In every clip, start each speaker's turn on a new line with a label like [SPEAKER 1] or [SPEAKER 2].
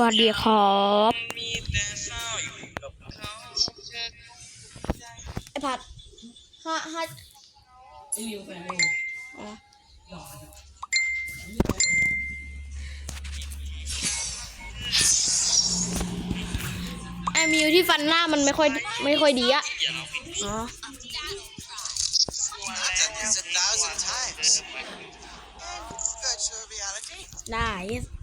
[SPEAKER 1] วัสดีครับ
[SPEAKER 2] มีแต่เศร้าอยู่กับเขาเธอ
[SPEAKER 1] ไอพัดห้าห้า
[SPEAKER 3] ไม่มีแฟนเลย
[SPEAKER 1] อ๋อ
[SPEAKER 3] หล่อจัง
[SPEAKER 1] ไอมิวที่ฟันหน้ามันไม่ค่อยไม่ค่อยดีอะอ๋อ
[SPEAKER 4] It's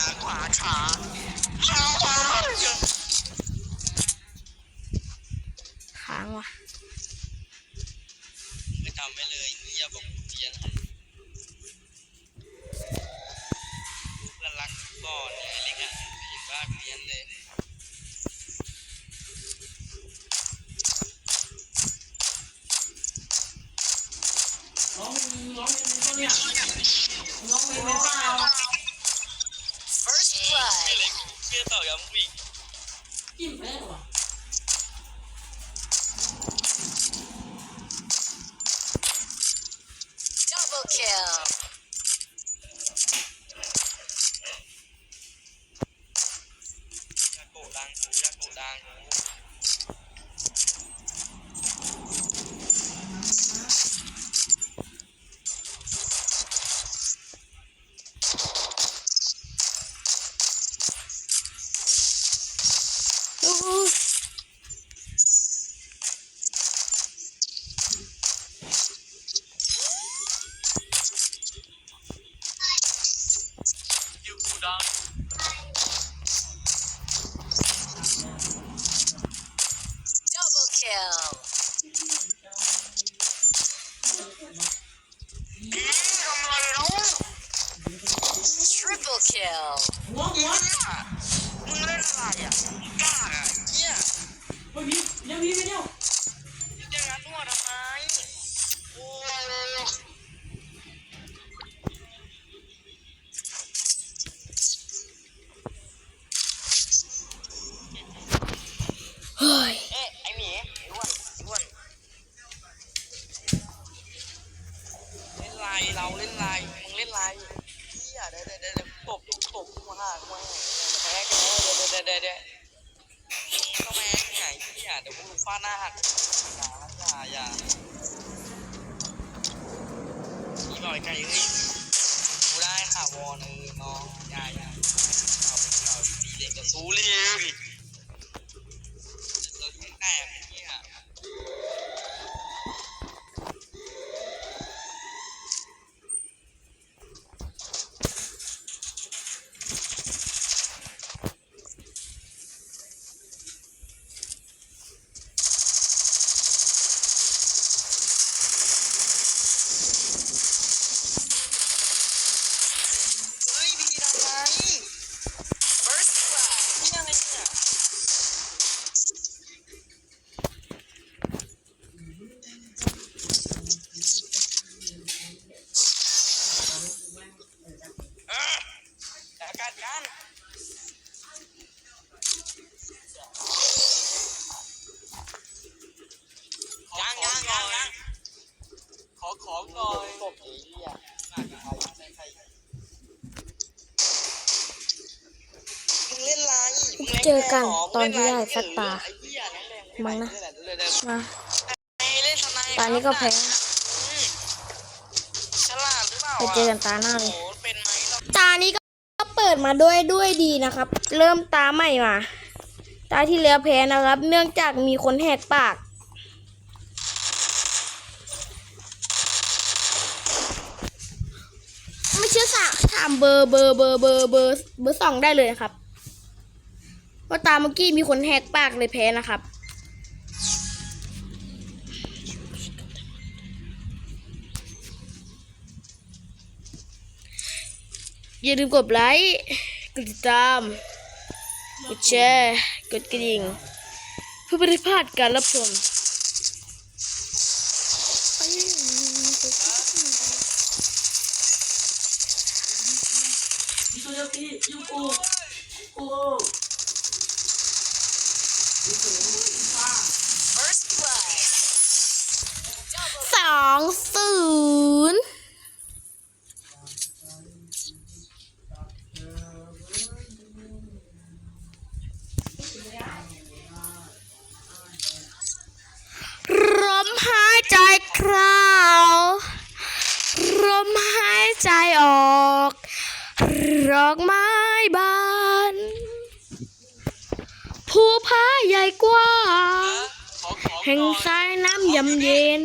[SPEAKER 4] า
[SPEAKER 2] ขวาขา
[SPEAKER 1] ค้างว่ะ
[SPEAKER 2] ไม่ทำไปเลยอย่าบอกเพียนเพื่อนรักก่อนเนี่ยเล็กอะอยู่บ้านเพียนเลย
[SPEAKER 3] Bye. ฮ้ยเอ๊ะ
[SPEAKER 2] ไอหมีอ้วนอ้วนเล่นไลน์เราเล่นไลน์มึงเล่นไลน์เฮียเดี๋ยวเดี๋ยวเดี๋ยวตบตบมาห้ามาให้แพ้กันแล้วเดี๋ยวเดี๋ยวเดี๋ยวเดี๋ยวก็แพ้ไงเฮียเดี๋ยวกูฟาดหน้าหักอย่าอย่าอย่าพี่อยไก่เอ้ยกูได้ข่าวอนเออน้องอย่าอย่าข่าวข่าวดีเด็กกับซูเรี มึงล่
[SPEAKER 1] เจอกัน
[SPEAKER 2] แหร
[SPEAKER 1] ตอนที่ได้สักตา
[SPEAKER 2] ไอ้เหี้ยนั่นแหละ
[SPEAKER 1] มั้งนะ
[SPEAKER 2] เล่นๆๆ
[SPEAKER 1] มา
[SPEAKER 2] ๆไอ้เล่นทนาย
[SPEAKER 1] ตานี้ก็แพ้
[SPEAKER 2] อืมฉลาดหรือเปล่า
[SPEAKER 1] ไปเจอกันตาหน้า
[SPEAKER 2] โอ้
[SPEAKER 1] เลย
[SPEAKER 2] โหเป็นไหมเรา
[SPEAKER 1] ตานี้ก็เปิดมาด้วยด้วยดีนะครับ เริ่มตาใหม่มา ตาที่แล้วแพ้นะครับ เนื่องจากมีคนแหกปากไม่เชื่อสาถามเบอร์เบอร์เบอร์เบอร์เบอร์เบอร์สองได้เลยนะครับ เพราะตาเมื่อกี้มีคนแหกปากเลยแพ้นะครับ อย่าลืมกดไลค์ กดติดตาม กดแชร์ กดกระดิ่ง เพื่อไม่ได้พลาดการรับชม
[SPEAKER 3] 儿子。 ก
[SPEAKER 1] ว้างแห่งสายน้ำยำเย็น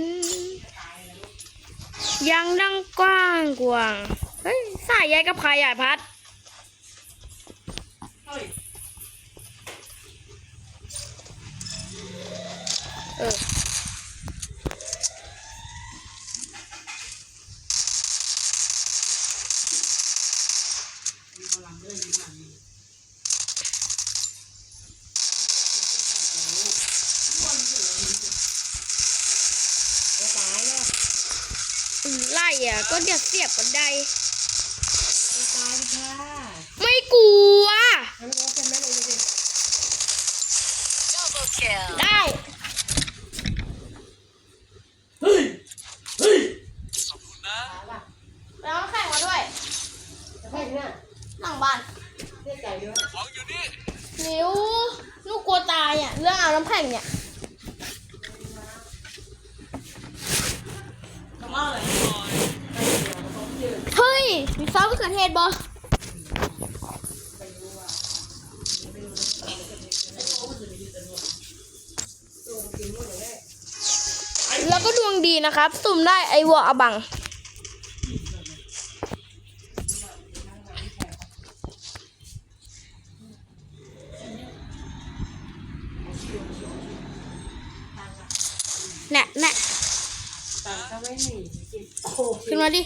[SPEAKER 1] ยังดังกว้างกว้างเฮ้ยสายใหญ่กับใครใหญ่พัด
[SPEAKER 3] เอ
[SPEAKER 1] อ อะ ก็จะเสียบกันได้
[SPEAKER 3] ตายค่ะ
[SPEAKER 1] ไม่กลัว
[SPEAKER 3] งั้นเราเป็นแม่เลยดิ
[SPEAKER 4] Double kill.
[SPEAKER 1] ได้
[SPEAKER 3] เฮ้ย เฮ้ย
[SPEAKER 2] ขอบคุณนะ
[SPEAKER 3] ตายป่ะ
[SPEAKER 1] แล้วแข่งมาด้วย
[SPEAKER 3] จะแค่นี้
[SPEAKER 1] หลังบ้าน
[SPEAKER 3] เสียใจด้วย
[SPEAKER 2] ของอยู่นี่
[SPEAKER 1] นิ้วลูกกลัวตายอะ เรื่องเอาน้ำแข็งเนี่ย
[SPEAKER 3] ทำอะไร
[SPEAKER 1] เฮ้ย มีซอสมะเขือเทศบอแล้วก็ดวงดีนะครับ สุ่มได้ไอวออบังแน่แน่
[SPEAKER 3] ต่างก็ไม่หนีกินโอ้โห
[SPEAKER 1] ขึ้นมาดิ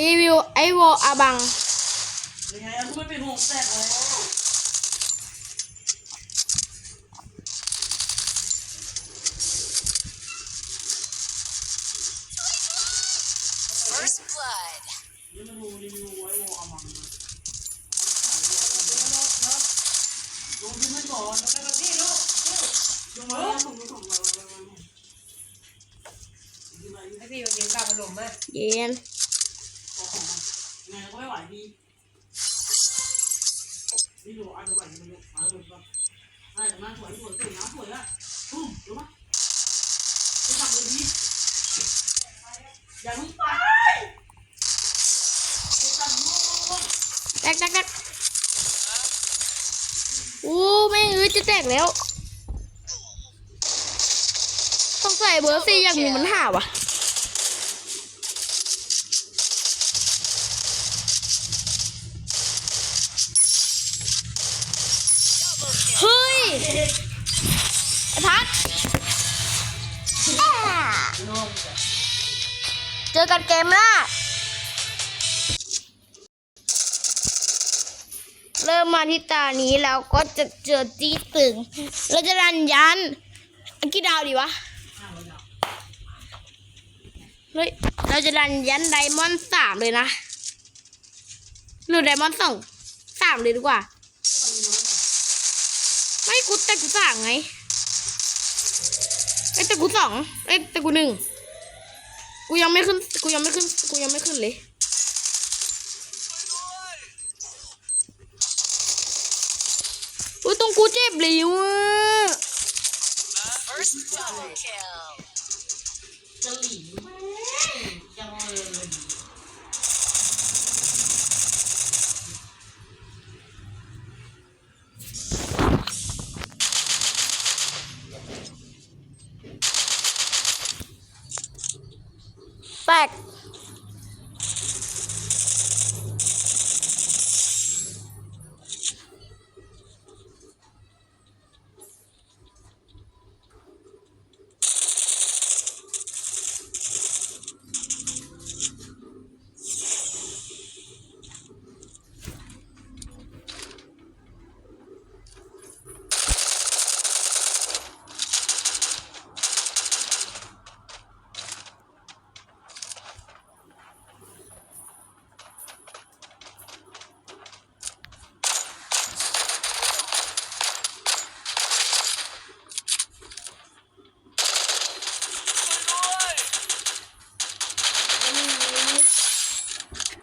[SPEAKER 1] รีวิวไอวออาบัง
[SPEAKER 3] ยังไงอะกูไม่เป็นห่วงแตกแล้ว
[SPEAKER 4] First blood.
[SPEAKER 3] เดี๋ยวมาดูรีวิวไว้วอลมังนะลงที่ไม่ก่อนแล้วก็ที่ลูกลงมาแล้วลงมาลงมาลงมาลงมา
[SPEAKER 5] ให้พี่มากินข้าวพัดลมไหม
[SPEAKER 1] เย็น
[SPEAKER 3] ขอของไงก็ไม่ไหวดีนี่ดูอาจจะไหวมันเลยมาเลยป่ะใช่น้ำสวยสวยสวยน้ำสวยอะตุ้มรู้ปะไปจับเลยดีอย่ามึงไปจับลูก
[SPEAKER 1] แตกแตกแตกอู้แม่งเอ้ยจะแตกแล้ว ต้องใส่เบอร์สี่อย่างมีมันหาวะ ไอ้พัดเจอกันเกมหน้าเริ่มมาที่ตานี้แล้วก็จะเจอจี้ตึงเราจะรันยันอันกี่ดาวดีวะเฮ้ยเราจะรันยันไดมอนด์สามเลยนะหรือไดมอนด์สองสามเลยดีกว่า ไม่กูแต่กูสองไงไอ้แต่กูสองไอ้แต่กูหนึ่งกูยังไม่ขึ้นกูยังไม่ขึ้นกูยังไม่ขึ้นเลยอุ้ยตรงกูเจ็บเลยว่ะ
[SPEAKER 4] First double kill.
[SPEAKER 3] จะหลีแม่งจังเลย
[SPEAKER 1] แตก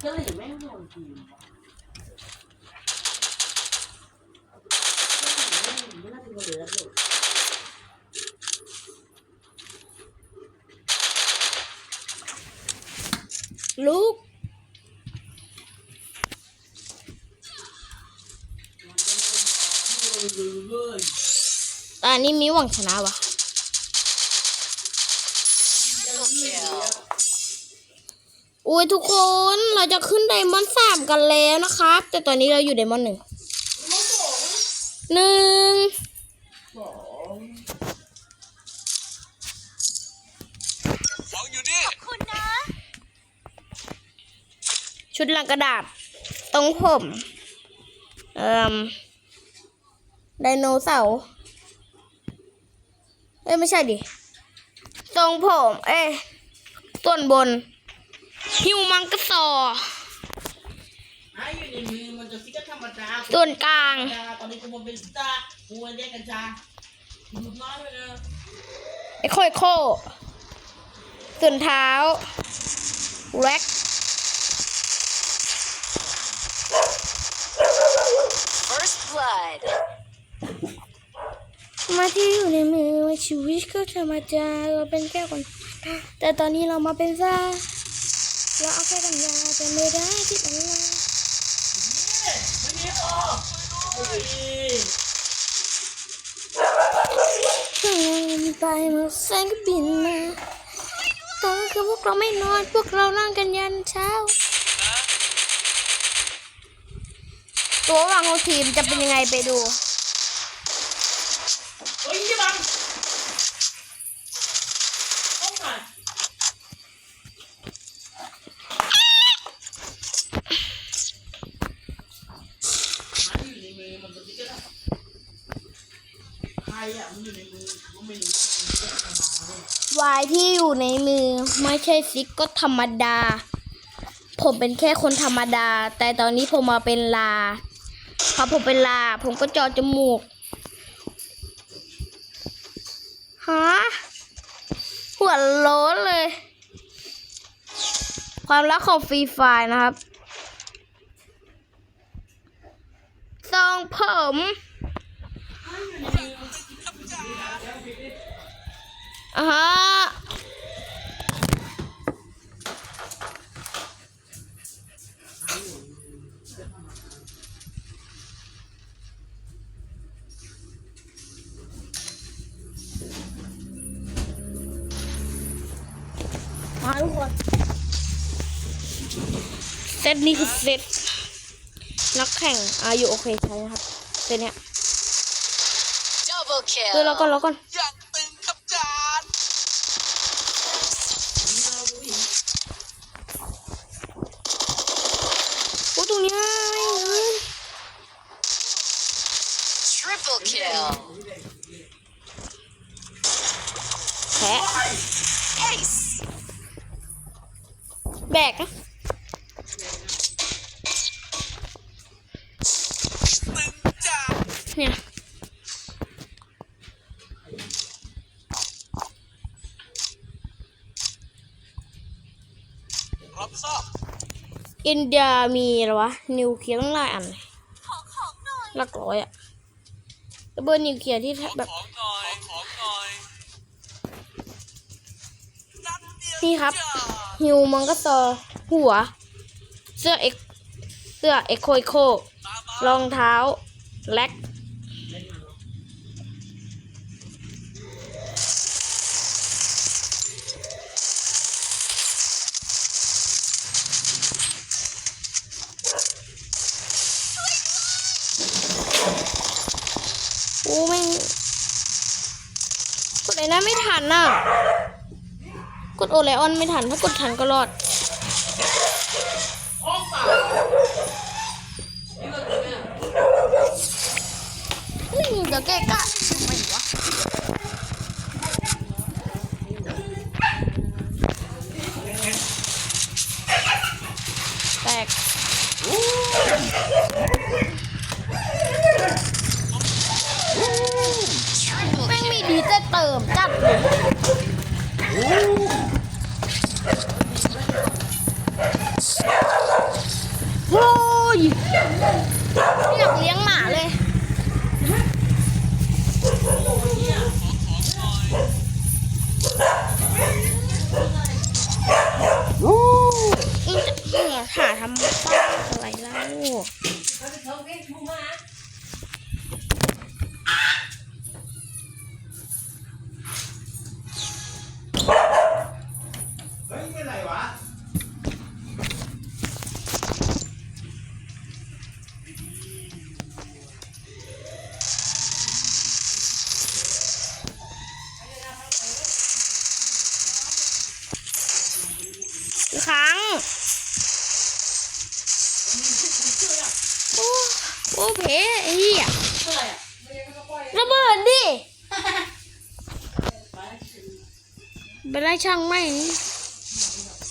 [SPEAKER 3] จะหลีแม่งโดนทีมไม่น่าจะเห ลู
[SPEAKER 1] ก
[SPEAKER 3] เลย
[SPEAKER 1] ตอนนี้มีหวังชนะวะ อุ้ยทุกคนเราจะขึ้นไดมอนด์สามกันแล้วนะครับ แต่ตอนนี้เราอยู่ไดมอนด์หนึ่งหนึ่ง
[SPEAKER 3] สอง
[SPEAKER 2] ของอยู่นี่
[SPEAKER 1] ชุดลังกระดาษ ตรงผมเอ่มไดโนเสาร์เอ้ย ไม่ใช่ดิ ตรงผม เอ้ยต้นบน ฮิวมังกรสอ
[SPEAKER 3] ไอ้อยู่ในมือมันจะฟิกธรรมดา
[SPEAKER 1] ส่วนกลาง
[SPEAKER 3] ตอนนี้กูมันเป็นสตาร์กูมันแยกกันจ้าดูน้อยไปเลย
[SPEAKER 1] ไอ้โคยโคส่วนเท้าแร็ก
[SPEAKER 4] First blood.
[SPEAKER 1] มาที่อยู่ในมือว่าชีวิตก็ธรรมดาเราเป็นแค่คนแต่ตอนนี้เรามาเป็นซ่า เราเอาแค่ปัญญาจะไม่ได้ที่อะไร
[SPEAKER 3] ไม่มีต่อเฮ้ย
[SPEAKER 1] ถึงไปมาแสงก็บินมาตอนคือพวกเราไม่นอน พวกเรานั่งกันยันเช้า ตัววางของทีมจะเป็นยังไงไปดู
[SPEAKER 3] เฮ้ยยี่บังต้องหน่อยมันอยู่ในมือมันจะฟิกกันใคร อยู่ในมือกูไม่รู้
[SPEAKER 1] วายที่อยู่ในมือไม่ใช่ซิกก็ธรรมดา ผมเป็นแค่คนธรรมดา แต่ตอนนี้ผมมาเป็นลาพอผมเป็นลา ผมก็จอจมูกฮะหัวโล้นเลย ความรักของฟรีไฟร์นะครับทรงผม อ่าฮะมาทุกคนเซตนี้คือเซตนักแข่งอายุโอเคใช่นะครับเซตเนี้ย
[SPEAKER 4] Double
[SPEAKER 1] เดี๋ยวรอก่อน
[SPEAKER 4] kill.
[SPEAKER 1] รอก่อน
[SPEAKER 2] อย่างตึงครับจาน
[SPEAKER 1] โอ้ตรงนี้ง่ายเลย
[SPEAKER 4] Triple kill.
[SPEAKER 1] แพ้
[SPEAKER 4] Ace.
[SPEAKER 1] แบกนะ
[SPEAKER 2] ตึงจาน
[SPEAKER 1] เนี่ย
[SPEAKER 2] รับทราบ
[SPEAKER 1] อินเดียมีอะไรวะ นิวเคลียร์ตั้งหลายอันเลยหลักร้อยอะระเบิดนิวเคลียร์ที่แบบ
[SPEAKER 2] ของหน่อยของหน่อยนัดเดียว
[SPEAKER 1] นี่ครับ
[SPEAKER 2] จ้า
[SPEAKER 1] ฮิวมังกรซอหัว เสื้อเอ็กเสื้อเอ็กโคโค
[SPEAKER 2] ร
[SPEAKER 1] องเท้าแล็ก ไลออนไม่ทัน ถ้ากดทันก็รอด
[SPEAKER 3] องเปล่านี่ก็คือเนี่ย
[SPEAKER 1] เดี๋ยวแกก็ โอ้ยไม่อยากเลี้ยงหมาเลยอู้
[SPEAKER 3] อิ
[SPEAKER 5] นจะ
[SPEAKER 1] หา
[SPEAKER 3] ทำป้าอะไร
[SPEAKER 1] แล้ว ช่างไม่